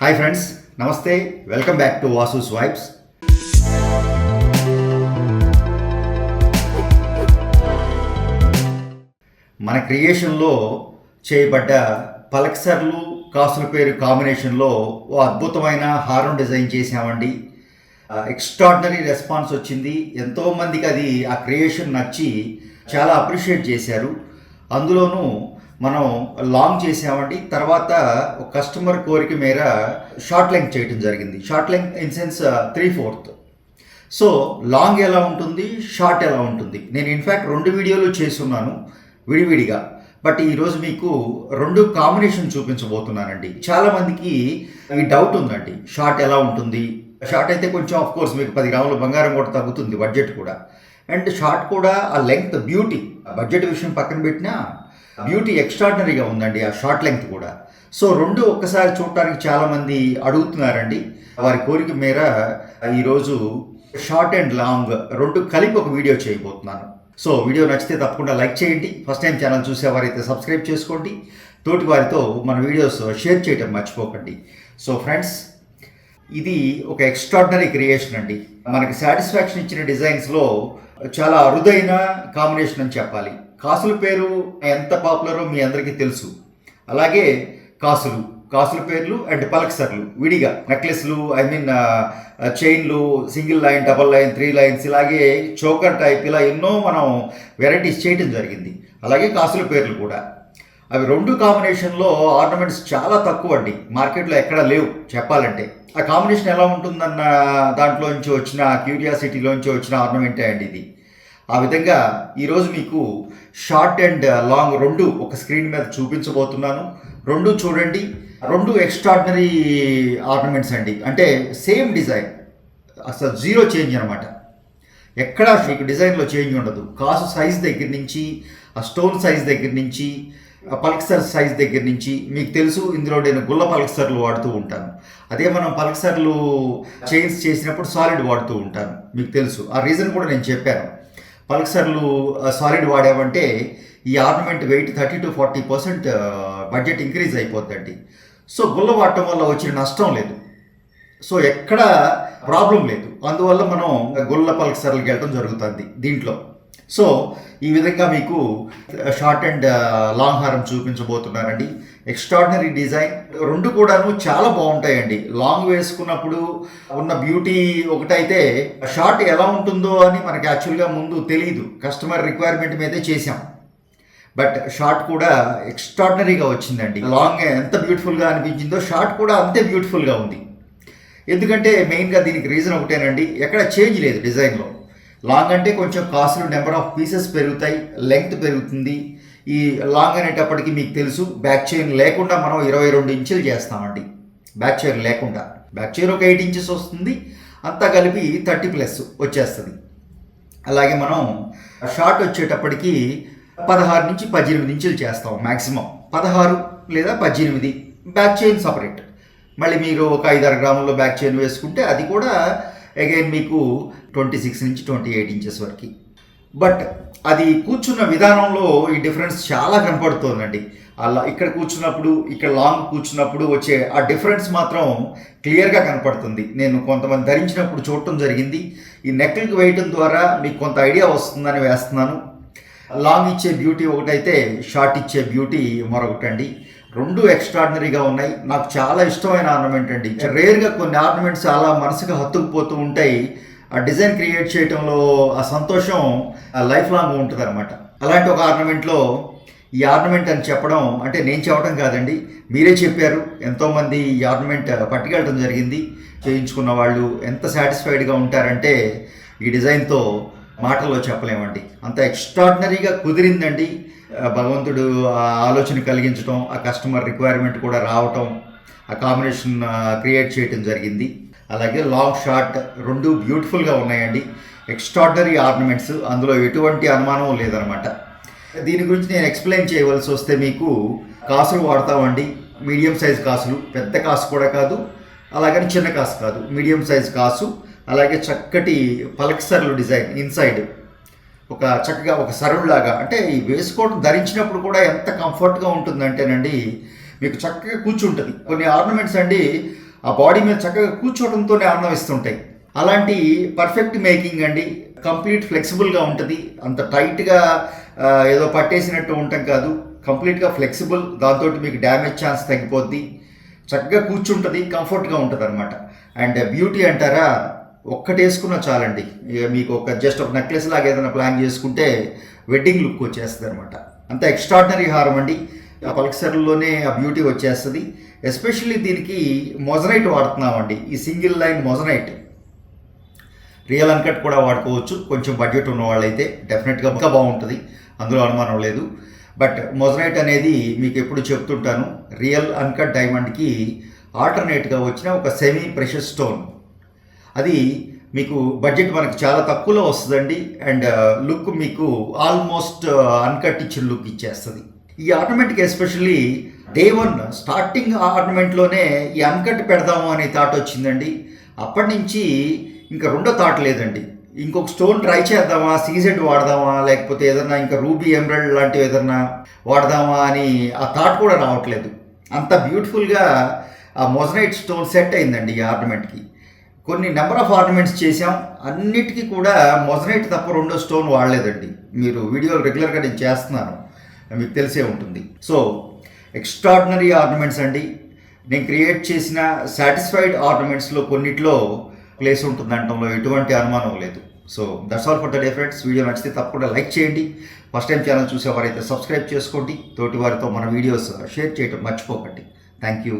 Hi friends నమస్తే welcome back to Vasu vibes మన క్రియేషన్లో చేయబడ్డ పలక్సర్లు కాసుల పేరు కాంబినేషన్లో ఓ అద్భుతమైన హారం డిజైన్ చేసామండి ఎక్స్ట్రాడినరీ రెస్పాన్స్ వచ్చింది. ఎంతోమందికి అది ఆ క్రియేషన్ నచ్చి చాలా అప్రిషియేట్ చేశారు. అందులోనూ మనం లాంగ్ చేసామండి. తర్వాత ఒక కస్టమర్ కోరిక మేర షార్ట్ లెంగ్త్ చేయడం జరిగింది. Short length in sense uh, three fourth so long ఎలా ఉంటుంది? షార్ట్ ఎలా ఉంటుంది? నేను ఇన్ఫ్యాక్ట్ రెండు వీడియోలు చేస్తున్నాను విడివిడిగా. బట్ ఈరోజు మీకు రెండు కాంబినేషన్ చూపించబోతున్నానండి. చాలామందికి ఈ డౌట్ ఉందండి. షార్ట్ ఎలా ఉంటుంది? షార్ట్ అయితే కొంచెం ఆఫ్ కోర్స్ మీకు పది గ్రాముల బంగారం కూడా తగ్గుతుంది బడ్జెట్ కూడా. అండ్ షార్ట్ కూడా ఆ లెంగ్త్ బ్యూటీ బడ్జెట్ విషయం పక్కన పెట్టినా Ah. బ్యూటీ ఎక్స్ట్రాడినరీగా ఉందండి ఆ షార్ట్ లెంగ్త్ కూడా. సో రెండు ఒక్కసారి చూడటానికి చాలామంది అడుగుతున్నారండి. వారి కోరిక మేర ఈరోజు షార్ట్ అండ్ లాంగ్ రెండు కలిపి ఒక వీడియో చేయబోతున్నాను. సో వీడియో నచ్చితే తప్పకుండా లైక్ చేయండి. ఫస్ట్ టైం ఛానల్ చూసేవారైతే సబ్స్క్రైబ్ చేసుకోండి. తోటి వారితో మన వీడియోస్ షేర్ చేయడం మర్చిపోకండి. సో ఫ్రెండ్స్ ఇది ఒక ఎక్స్ట్రాడినరీ క్రియేషన్ అండి. మనకి సాటిస్ఫాక్షన్ ఇచ్చిన డిజైన్స్లో చాలా అరుదైన కాంబినేషన్ అని చెప్పాలి. కాసుల పేరు ఎంత పాపులరో మీ అందరికీ తెలుసు. అలాగే కాసులు కాసుల పేర్లు అండ్ పలక్సర్లు విడిగా నెక్లెస్లు ఐ మీన్ చైన్లు single line double line three lines ఇలాగే చోకర్ టైప్ ఇలా ఎన్నో మనం వెరైటీస్ చేయటం జరిగింది. అలాగే కాసుల పేర్లు కూడా. అవి రెండు కాంబినేషన్లో ఆర్నమెంట్స్ చాలా తక్కువ అండి మార్కెట్లో ఎక్కడ లేవు చెప్పాలంటే. ఆ కాంబినేషన్ ఎలా ఉంటుందన్న దాంట్లోంచి వచ్చిన క్యూరియాసిటీలోంచి వచ్చిన ఆర్నమెంటే అండి ఇది. ఆ విధంగా ఈరోజు మీకు షార్ట్ అండ్ లాంగ్ రెండు ఒక స్క్రీన్ మీద చూపించబోతున్నాను. రెండు చూడండి. రెండు ఎక్స్ట్రాడినరీ ఆర్నమెంట్స్ అండి. అంటే సేమ్ డిజైన్. అసలు జీరో చేంజ్ అనమాట ఎక్కడా మీకు డిజైన్లో చేంజ్ ఉండదు. కాసు సైజ్ దగ్గర నుంచి ఆ స్టోన్ సైజ్ దగ్గర నుంచి ఆ పల్క్సర్ సైజ్ దగ్గర నుంచి మీకు తెలుసు ఇందులో నేను గుల్ల పల్క్సర్లు వాడుతూ ఉంటాను. అదే మనం పల్క్సర్లు చైన్స్ చేసినప్పుడు సాలిడ్ వాడుతూ ఉంటాను. మీకు తెలుసు. ఆ రీజన్ కూడా నేను చెప్పాను. పల్సర్లు సాలిడ్ వాడామంటే ఈ ornament weight thirty to forty percent budget increase అయిపోద్దండి. So గుల్ల వాడటం వల్ల వచ్చిన నష్టం లేదు. సో ఎక్కడ ప్రాబ్లం లేదు. అందువల్ల మనం గుల్ల పల్సర్లకు వెళ్ళడం జరుగుతుంది దీంట్లో. సో ఈ విధంగా మీకు షార్ట్ అండ్ లాంగ్ హారం చూపించబోతున్నానండి ఎక్స్ట్రాడినరీ డిజైన్ రెండు కూడాను చాలా బాగుంటాయండి. లాంగ్ వేసుకున్నప్పుడు ఉన్న బ్యూటీ ఒకటైతే షార్ట్ ఎలా ఉంటుందో అని మనకి యాక్చువల్గా ముందు తెలియదు కస్టమర్ రిక్వైర్మెంట్ మీదే చేసాం బట్ షార్ట్ కూడా ఎక్స్ట్రాడినరీగా వచ్చిందండి. లాంగ్ ఎంత బ్యూటిఫుల్గా అనిపించిందో షార్ట్ కూడా అంతే బ్యూటిఫుల్గా ఉంది. ఎందుకంటే మెయిన్గా దీనికి రీజన్ ఒకటేనండి. ఎక్కడ చేంజ్ లేదు డిజైన్లో లాంగ్ అంటే కొంచెం కాస్ట్లు నెంబర్ ఆఫ్ పీసెస్ పెరుగుతాయి లెంగ్త్ పెరుగుతుంది. ఈ లాంగ్ అనేటప్పటికి మీకు తెలుసు బ్యాక్ చైన్ లేకుండా మనం ఇరవై రెండు ఇంచులు చేస్తామండి. బ్యాక్ చైన్ లేకుండా. బ్యాక్ చైన్ ఒక ఎయిట్ ఇంచెస్ వస్తుంది అంతా కలిపి థర్టీ ప్లస్ వచ్చేస్తుంది. అలాగే మనం షార్ట్ వచ్చేటప్పటికి పదహారు నుంచి పద్దెనిమిది ఇంచులు చేస్తాం మ్యాక్సిమం పదహారు లేదా పద్దెనిమిది. Back chain separate. మళ్ళీ మీరు ఒక ఐదారు గ్రాముల్లో బ్యాక్ చైన్ వేసుకుంటే అది కూడా అగైన్ మీకు ట్వంటీ సిక్స్ నుంచి ట్వంటీ ఎయిట్ ఇంచెస్ వరకు. బట్ అది కూర్చున్న విధానంలో ఈ డిఫరెన్స్ చాలా కనపడుతుందండి. అలా ఇక్కడ కూర్చున్నప్పుడు ఇక్కడ లాంగ్ కూర్చున్నప్పుడు వచ్చే ఆ డిఫరెన్స్ మాత్రం క్లియర్గా కనపడుతుంది. నేను కొంతమంది ధరించినప్పుడు చూడటం జరిగింది. ఈ నెక్లెక్ వేయటం ద్వారా మీకు కొంత ఐడియా వస్తుందని వేస్తున్నాను. లాంగ్ ఇచ్చే బ్యూటీ ఒకటైతే షార్ట్ ఇచ్చే బ్యూటీ మరొకటండి. రెండు ఎక్స్ట్రాడినరీగా ఉన్నాయి. నాకు చాలా ఇష్టమైన ఆర్నమెంట్ అండి. రేర్గా కొన్ని ఆర్నమెంట్స్ అలా మనసుకు హత్తుకుపోతూ ఉంటాయి. ఆ డిజైన్ క్రియేట్ చేయడంలో ఆ సంతోషం లైఫ్ లాంగ్ ఉంటుంది అనమాట అలాంటి ఒక ఆర్నమెంట్లో ఈ ఆర్నమెంట్ అని చెప్పడం అంటే నేను చెప్పడం కాదండి. మీరే చెప్పారు. ఎంతోమంది ఈ ఆర్నమెంట్ పట్టుకెళ్ళడం జరిగింది. చేయించుకున్న వాళ్ళు ఎంత సాటిస్ఫైడ్గా ఉంటారంటే ఈ డిజైన్తో మాటల్లో చెప్పలేమండి. అంత ఎక్స్ట్రాడినరీగా కుదిరిందండి. భగవంతుడు ఆ ఆలోచన కలిగించడం ఆ కస్టమర్ రిక్వైర్మెంట్ కూడా రావటం ఆ కాంబినేషన్ క్రియేట్ చేయటం జరిగింది. అలాగే లాంగ్ షార్ట్ రెండు బ్యూటిఫుల్గా ఉన్నాయండి. ఎక్స్ట్రాడనరీ ఆర్నమెంట్స్ అందులో ఎటువంటి అనుమానం లేదనమాట. దీని గురించి నేను ఎక్స్ప్లెయిన్ చేయవలసి వస్తే మీకు కాసులు వాడతామండి. మీడియం సైజ్ కాసులు. పెద్ద కాసు కూడా కాదు. అలాగని చిన్న కాసు కాదు. మీడియం సైజ్ కాసు. అలాగే చక్కటి పలక్సర్లు డిజైన్ ఇన్సైడ్ ఒక చక్కగా ఒక సరుడులాగా అంటే ఈ వేసుకోవడం ధరించినప్పుడు కూడా ఎంత కంఫర్ట్గా ఉంటుందంటేనండి మీకు చక్కగా కూర్చుంటుంది. కొన్ని ఆర్నమెంట్స్ అండి ఆ బాడీ మీద చక్కగా కూర్చోవడంతోనే ఆనందమిస్తుంటాయి అలాంటి పర్ఫెక్ట్ మేకింగ్ అండి కంప్లీట్ ఫ్లెక్సిబుల్గా ఉంటుంది. అంత టైట్గా ఏదో పట్టేసినట్టు ఉండటం కాదు. కంప్లీట్గా ఫ్లెక్సిబుల్ దాంతో మీకు డ్యామేజ్ ఛాన్స్ తగ్గిపోద్ది. చక్కగా కూర్చుంటుంది కంఫర్ట్గా ఉంటుంది అనమాట అండ్ బ్యూటీ అంటారా ఒక్కటి వేసుకున్నా చాలండి. ఇక మీకు ఒక జస్ట్ ఒక నెక్లెస్ లాగా ఏదైనా ప్లాన్ చేసుకుంటే వెడ్డింగ్ లుక్ వచ్చేస్తుంది అనమాట అంత ఎక్స్ట్రాడినరీ హారం అండి. ఆ పల్క్సర్లోనే ఆ బ్యూటీ వచ్చేస్తుంది. ఎస్పెషల్లీ దీనికి మొజనైట్ వాడుతున్నామండి. ఈ single line moissanite real uncut కూడా వాడుకోవచ్చు. కొంచెం బడ్జెట్ ఉన్న వాళ్ళైతే డెఫినెట్గా ఇంకా బాగుంటుంది. అందులో అనుమానం లేదు. బట్ మొజనైట్ అనేది మీకు ఎప్పుడు చెప్తుంటాను. రియల్ అన్కట్ డైమండ్కి ఆల్టర్నేట్గా వచ్చిన ఒక సెమీ ప్రెషర్ స్టోన్ అది మీకు బడ్జెట్ మనకు చాలా తక్కువలో వస్తుందండి. అండ్ లుక్ uh, మీకు ఆల్మోస్ట్ అన్కట్ uh, ఇచ్చిన లుక్ ఇచ్చేస్తుంది. ఈ ఆర్నమెంట్కి ఎస్పెషల్లీ డే వన్ స్టార్టింగ్ ఆర్నమెంట్లోనే ఈ అన్కట్ పెడదాము అనే థాట్ వచ్చిందండి. అప్పటి నుంచి ఇంకా రెండో థాట్ లేదండి. ఇంకొక స్టోన్ ట్రై చేద్దామా సీజెడ్ వాడదామా లేకపోతే ఏదన్నా ఇంకా రూబీ ఎమరల్డ్ లాంటివి ఏదన్నా వాడదామా అని ఆ థాట్ కూడా రావట్లేదు. అంత బ్యూటిఫుల్గా ఆ మొజనైట్ స్టోన్ సెట్ అయిందండి ఈ ఆర్నమెంట్కి కొన్ని నెంబర్ ఆఫ్ ఆర్నమెంట్స్ చేసాం అన్నిటికీ కూడా మొజనైట్ తప్ప రెండో స్టోన్ వాడలేదండి. మీరు వీడియో రెగ్యులర్గా నేను చేస్తున్నాను. మీకు తెలిసే ఉంటుంది. సో ఎక్స్ట్రాడినరీ ఆర్నమెంట్స్ అండి. నేను క్రియేట్ చేసిన సాటిస్ఫైడ్ ఆర్నమెంట్స్లో కొన్నిట్లో ప్లేస్ ఉంటుంది అనడంలో ఎటువంటి అనుమానం లేదు. So that's all for the day friends video నచ్చితే తప్పకుండా లైక్ చేయండి. ఫస్ట్ టైం ఛానల్ చూసేవారైతే సబ్స్క్రైబ్ చేసుకోండి. తోటి వారితో మన వీడియోస్ షేర్ చేయటం మర్చిపోకండి. Thank you